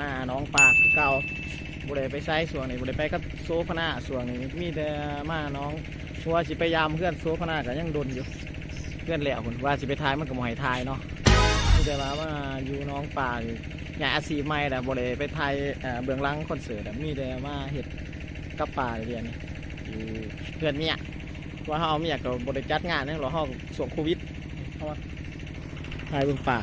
มาน้องปากเก่าบ่ได้ไปใช้ส่วนนี้บ่ได้ไปกับโซฟนาส่วนนี้มีแต่มาน้องว่าสิไปยามเพื่อนโซฟนาก็ยังดนอยู่เพื่อนแล้วพุ่นว่าสิไปทายมันก็บ่ให้ทายเนาะมีแต่ว่ามาอยู่น้องปากอยากอาชีพใหม่แต่บ่ได้ไปทายเบื้องหลังคอนเสิร์ตมีแต่มาเฮ็ดกับป่าเรียนอยู่เพื่อนเมียว่าเฮาเมียก็บ่ได้จัดงานนั่นหรอเฮาช่วงโควิดเฮาว่าทายเบื้องป่า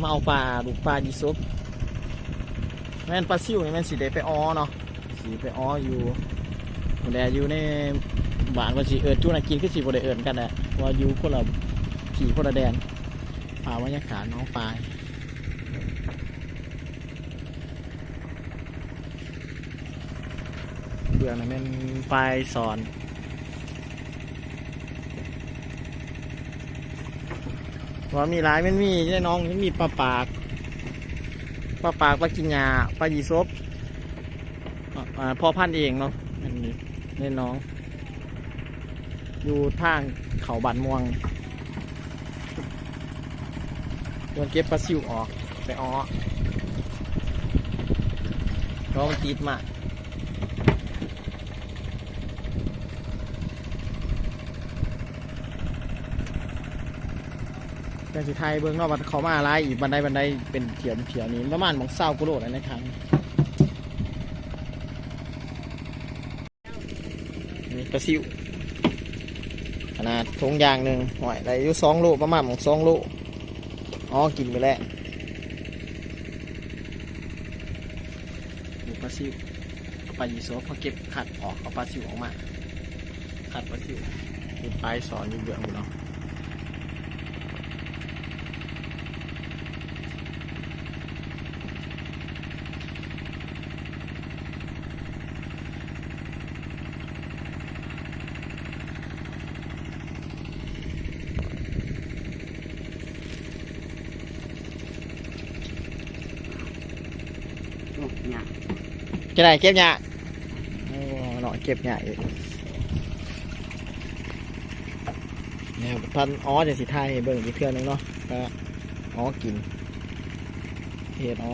มาเอาปลาลูกปลายีซุป แม่นปลาซิวนี่แม่นสีเดไปอ้อเนาะสีไปอ้ออยู่แต่อยู่ในบานว่าสีเอิญจูนักกินคือสีบริเอิญกันแหละว่าอยู่คนละขี่คนละแดนปลาบรรยากาศน้องปลาเบื้อนั้นแม่นไฟสอนว่ามีหลายมันมีได้น้องมันมีปลาปาก ปลาปากปลากินยาปลายีซบพ่อพันธ์เองเนาะอันนี้นี่น้อง อยู่ทางเขาบันม่วงโดนเก็บปลาซิวออกไปอ้อร้องติดมาก สุดท้ายเบื้องนอกบัดเขามาไล่อีกบันไดบันไดเป็นเถียนเถียนนี้ประมาณหมองเศร้ากุโลดอะไรนะครับนี่กระซิวขนาดทงยางหนึ่งหอยได้อยู่สองโลประมาณหมองสองโลอ๋อกินไปแล้วดูปลาซิวเอาปลายีโซพอเก็บขัดออกเอาปลาซิวออกมาขัดปลาซิวมีปลายสอนอยู่เบื้องบนเนาะ จะได้เก็บหยาโอ้เนาะเก็บหยาอีกเนี่ยพันอ๋อจะสิไทายให้เบิ่งอีกเทื่อนึงเนาะก็อ๋อกินเห็ดอ๋อ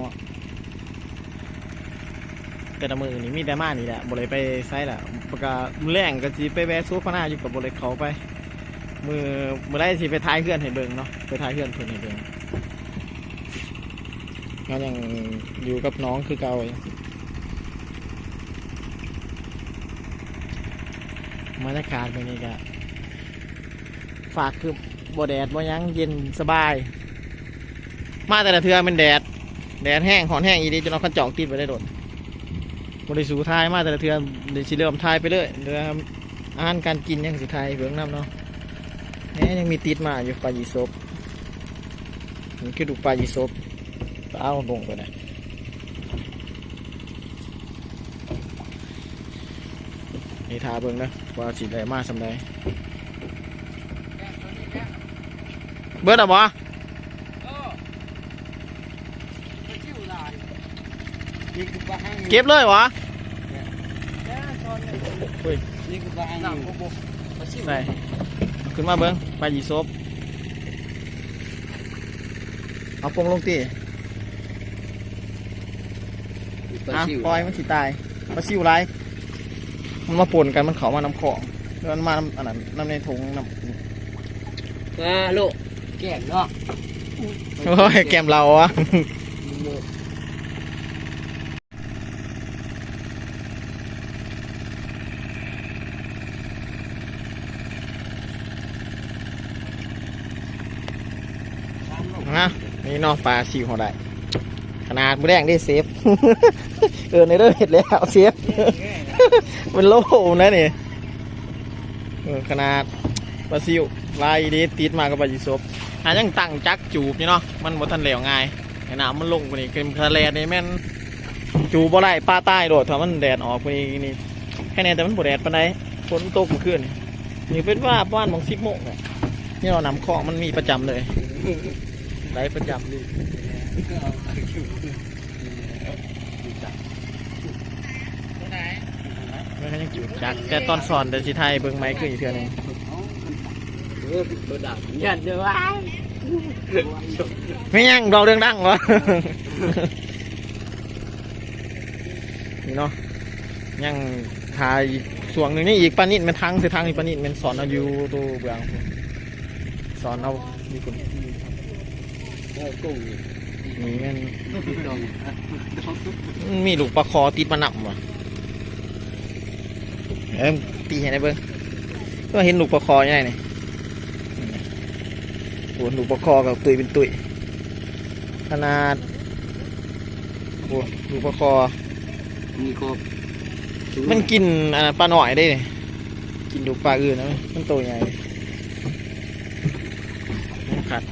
แต่ละมือนี่มีแต่มานี่แหละบ่เลยไปไซส์ละปากกามือแรงก็สิไปแวะซูฟานาอยู่กับบ่เลยเขาไป มือมือแรกสิไปท้ายเพื่อนให้เบิ่งเนาะไปท้ายเพื่อนเพื่อนให้เบิ่งก็ยังอยู่กับน้องคือเก่าอยู่ บรรยากาศเป็นนี้ก็ฝากคือบ่แดดบ่ยังเย็นสบาย มาแต่ละเทือเป็นแดด แดดแห้งหอนแห้งอีดีจนเอาขันจอกติดไปได้โดดบริสูทายมาแต่ละเทือเดี๋ยวสิเริ่มทายไปเลยเรืออาหารการกินยังสิทายเบื้องน้ำเนาะแหมยังมีติดมาอยู่ปลายีซบนี่คือดูปลายีซบเอาลงไปเล นี่ทาเบิ่งนะว่าสิได้มาสำใดเบิดอะบ่เก็บเลยวะนี่คือปลาอันนี้ปลาซิวใส่ขึ้นมาเบิ้งปลายีซบเอาปงลงตีปลาอะซิวปล่อยมันสิตายปลาซิวไร มันมาปนกันมันเขามาน้ำของแล้วมันมาน้ำอันนั้นน้ำในถุงน้ำปลาโลแก่เนาะโอ้ยแกมเราอะนะนี่เนอกปลาซิวเขาได้ขนาดมือแดงได้เซฟ เออในเรื่องเห็ดแล้วเซฟ เป็นโลนะนี่เออขนาดปลาซิวลายดีติดมากับปลาจิซบหายังตั้งจักจูบนี่เนาะมันบ่ทันเหลวง่ายไอ้น้ำมันลงไปนี่เค็มทะเลนี่แม่นจูบบ่ได้ป้าใต้โดดถ้ามันแดดออกไปนี่นี่แค่นี้แต่มันบ่แดดปานใดฝนตกเมื่อคืนนี่นี่เป็นว่าบ้านของสิบโมงเนี่ยนี่เรานำของมันมีประจำเลยได้ประจำดิไม่ค่อยยังจูบจักแต่ตอนสอนแต่สิไทยเบิ่งไม้คืออีกเทื่อหนึงเออตัวดังยันเด้อวะไม่ยังเราเรื่องดังวะเนาะยังทายส่วงหนึ่งนี่อีกปานิดมันทั้งคือทั้งอีกปานิดมันสอนเอาอยู่ตัวเบืองสอนเอาดีคุณนี่แมันมีลูกปลาคอติดมาหนับว่ะ เอ็มตีเห็นได้เบิ้งก็เห็นลูกปลาคอยังไงนี่โอ้ลูกปลาคอกับตุยเป็นตุยขนาดโอ้ลูกปลาคอมีครบมันกินปลาหน่อยได้นี่กินดูปลาอื่นนะมันโตใหญ่ขัด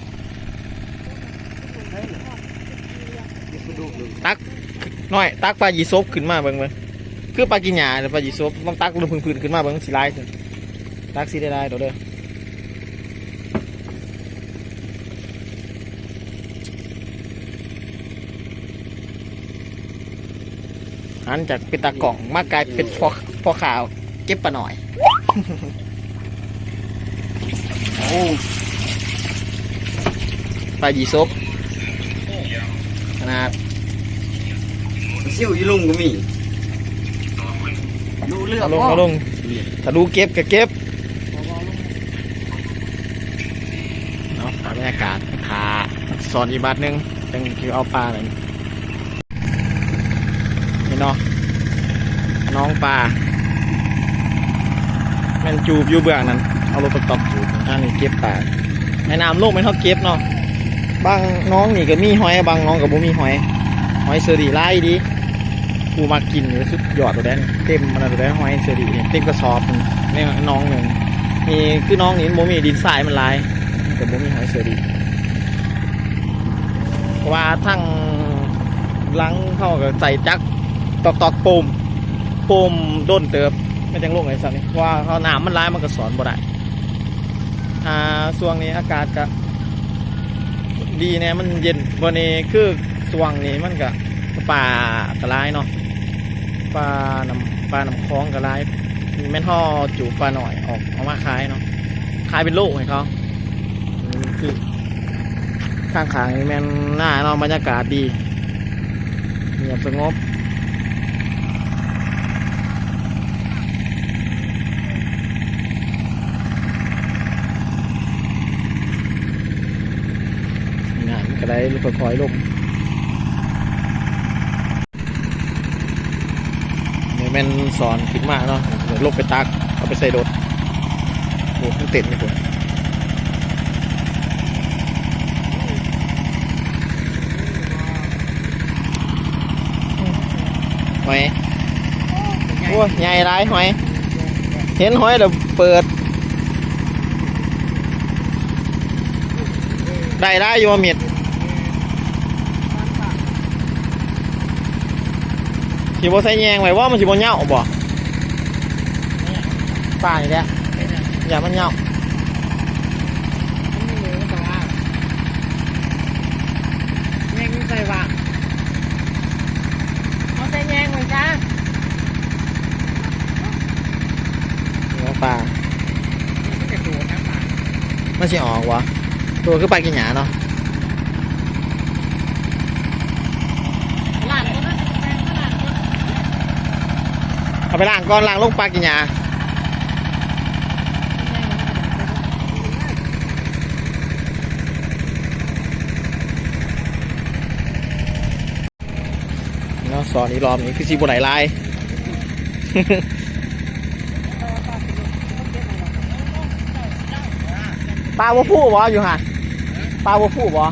ตักน้อย ตักปลายีซบขึ้นมาเบิ่งเบิ่ง คือปลากินหญ้าหรือปลายีซบต้องตักลงพื้นๆขึ้นมาเบิ่งสิลายขึ้นตักสิได้ลายเดี๋ยวเด้อหันจากเป็นตากล่องมากลายเป็นพอพอขาว เก็บปลาหน่อย โอ้ปลายีซบขนาดเซิ่ยวยี่ลุงก็มี ดูเลือกเอาลงเอาลงถ้าดูเก็บก็เก็บเนาะบรรยากาศขาสอนอีกบาทหนึงจังคือเอาปลาเลยนี่เนาะน้องปลาแมันจูบอยู่เบื้องนั้น เอารถไปตอกจูบทางนี้เก็บปลาในน้ำโลกไม่เท่าเก็บเนาะบางน้องนี่ก็มีหอยบางน้องก็บ่มีหอย หอยเสอดีไล่ดี กูมากินอยู่สุดยอดตัวแดนเต็มมันตัวแดนหอยเสอดีเต็มกระสอบนี่น้องหนึ่งนี่คือน้องนี่มันบ่มีดินทรายมันลายแต่บ่มีหอยเสอดีว่าทั้งหลังเข้ากับใส่จักตอกตอกปุ่มปุ่มด้นเติบไม่จังลงไอ้สักนี่ว่าเขาหน้ำมันร้ายมันก็สอนบ่ได้อ่าช่วงนี้อากาศก็ดีแน่มันเย็นวันนี้คือช่วงนี้มันก็ป่ากระไรเนาะ ปลาน้ำปลาน้ำคลองกระไรแม่นห่อจูบปลาหน่อยออกเอามาขายเนาะขายเป็นโลให้เขาคือข้างขางแม่นหน้าเนาะบรรยากาศดีเงียบสงบงานก็ได้ลูกคอยลง เนี่ยแม่นสอนขึ้นมาเนาะเดี๋ยวลบไปตัก เอาไปใส่รถโอ้มันต็มเลยคุณหอยโอ้ใหญ่ไรหอย เห็นหอยเดี๋ยวเปิด ได้ได้ยูม็ด สิบ่ใส่แยงไว้ว่ามันสิบ่เหงาบ่ป่านี่แหละ เอาไปล้างก่อนล้างลงปลากินยาเนาะสอนอีกรอบนี้คือสีบัวไหลลาย ปลาวัวฟูบ่อยู่ห่ะปลาวัวฟูบ่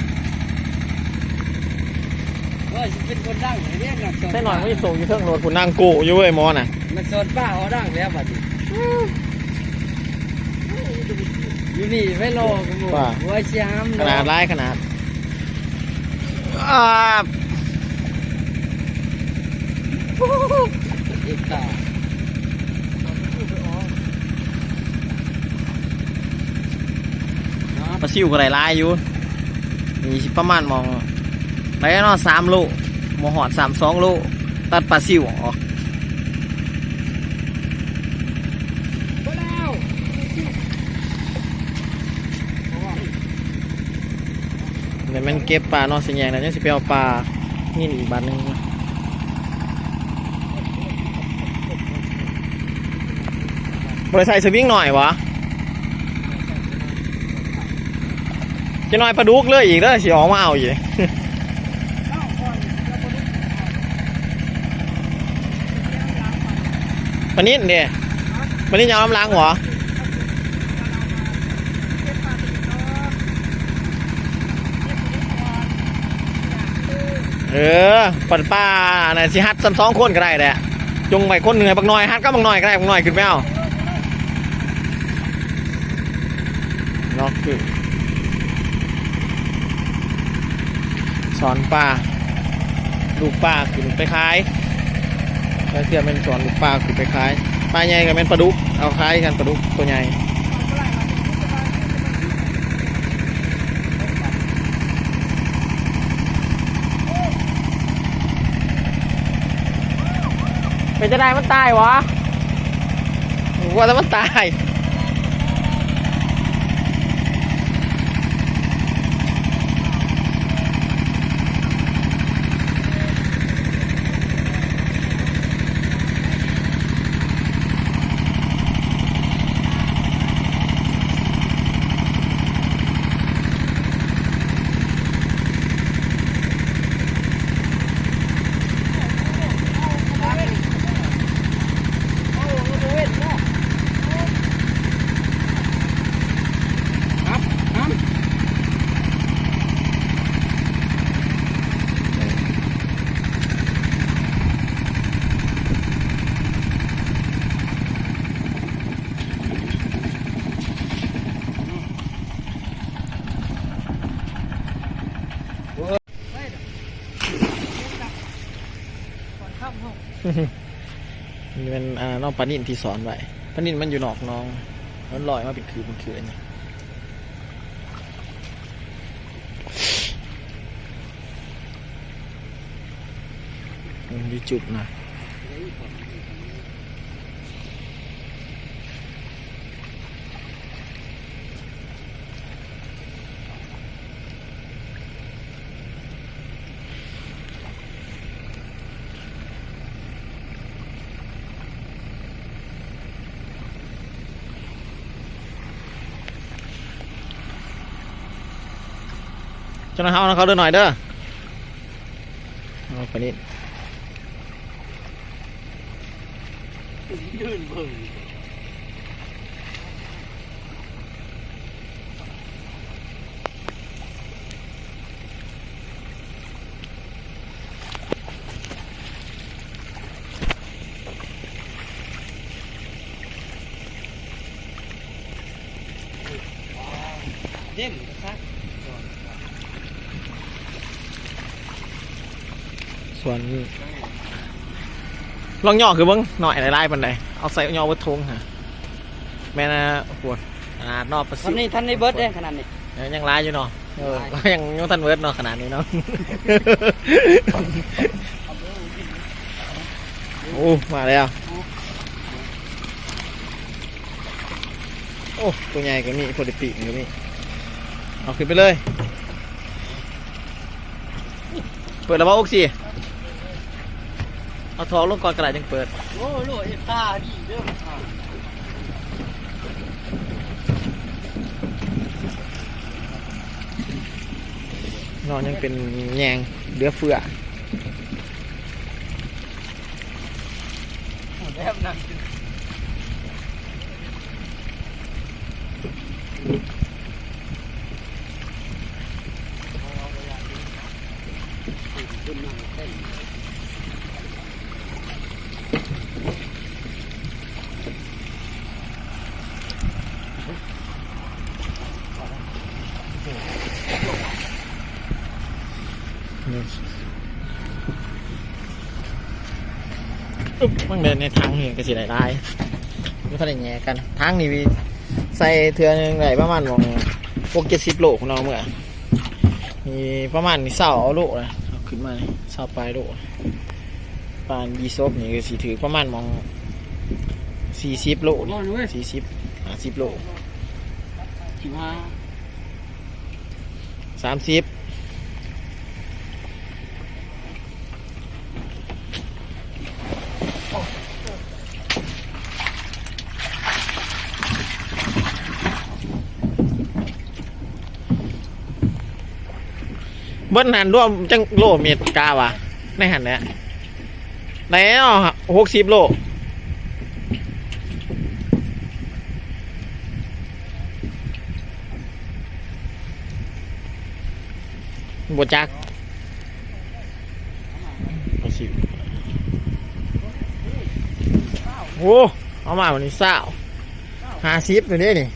ว่าจะเป็นคนดังไหนเนี่ยนักสอนได้หน่อยไม่ส่งอยู่เทิงรถคุณนั่งกูอยู่เว้ยหมอน่ะนักสอนป้าเขาดังแล้วบัดนี้อยู่นี่ไม่รอกูบอกว่าหัวเชียมขนาดร้ายขนาดอ่าเอกตาปลาซิวก็ได้หลายอยู่ มีสิประมาณมอง ไปนอสามโลหมอหอดสามสองโลตัดปลาซิวออกเดี๋ยวมันเก็บปลานอสิแยงนะเนี่ยสิไปเอาปลานี่อีกบาทนึงบริษัทสวิงหน่อยวะจะหน่อยปลาดุกเลยอีกแล้อสิออกมาเอาอยู่ ปานิดเนี่ยปานิดยาวลำลังหรอเออปัดป้าน่ะสิฮัดซ้ำสองคนก็ได้แหละจงไปคนหนึ่งให้บักน้อยฮัดก็บักน้อยก็ได้บักน้อยขึ้นไม่เอาเนาะคือสอนป้าลูกป้าขึ้นไปขาย แล้วเทียบเป็นสอนลูกปลาขึ้นไปขายปลาใหญ่กับเป็นปลาดุกเอาคล้ายกันปลาดุกตัวใหญ่ไปจะได้มันตายวะว่าแต่มันตาย นี่เป็นอ่าน้องปานินที่สอนไว้ปานินมันอยู่นอกน้องมันลอยมาเป็นคือเป็นคืออันนี้มันมีจุดนะ เจ้าหน้าที่เอาเขาเดินหน่อยเด้อเอาปลานิน ยืนเบิ่ง เด่นครับ ส่วน ลองย่อคือเบิ้งหน่อยไล่ปันใดเอาใส่ย่อวัดทงฮะแม่นะปวดขนาดนอกประสิท่านนี้ท่านนี้เบิร์ดเด้ขนาดนี้ยังยังร้ายอยู่เนาะเออร้ายยังยังทันเวิร์ดเนาะขนาดนี้เนาะโอ้มาแล้วโอ้ตัวใหญ่ก็มีพอดีปีกก็มีเอาขึ้นไปเลย เปิดแล้วว่าอกสิ เอาทองลงก่อนกระดาษยังเปิด โอ้โหเอ็ตาดีเด้อค่ะนอนยังเป็นแยงเหลือเฟือ มันเดินในทางนี่ก็สิได้ได้ไม่ค่อยได้แง่กัน ทางนี้มีใส่เทือนึงได้ประมาณมองพวกเจ็ดสิบโลของเราเมื่อมีประมาณนี่เสาเอาโลเลยเอาขึ้นมานี่เสาปลายโลปานยีซบนี่ก็สิถือประมาณมองสี่สิบโลสี่สิบห้าสิบโล สิบห้าสามสิบเบิ้ลหันร่วมจังโลเมตรกาวะในหันเนี้ยไหนอะหกสิบโล บจักเอาสิโอ้เอามาวันนี้เศร้าห้าสิบอยู่นี่นี่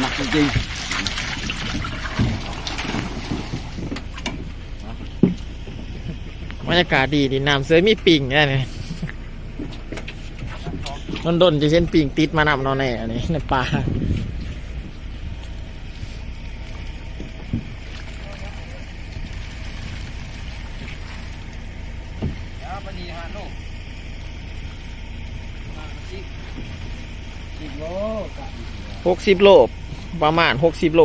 หนักจริงบรรยากาศดีดีน้ำเสือมีปิ่งเนี่ย นี่นนดนจะเช่นปิ่งติดมานำนอนแน่อันนี้ในป่าๆแล้วพอดีฮะลูกสิบสิบโลกับหกสิบโลประมาณหกสิบโล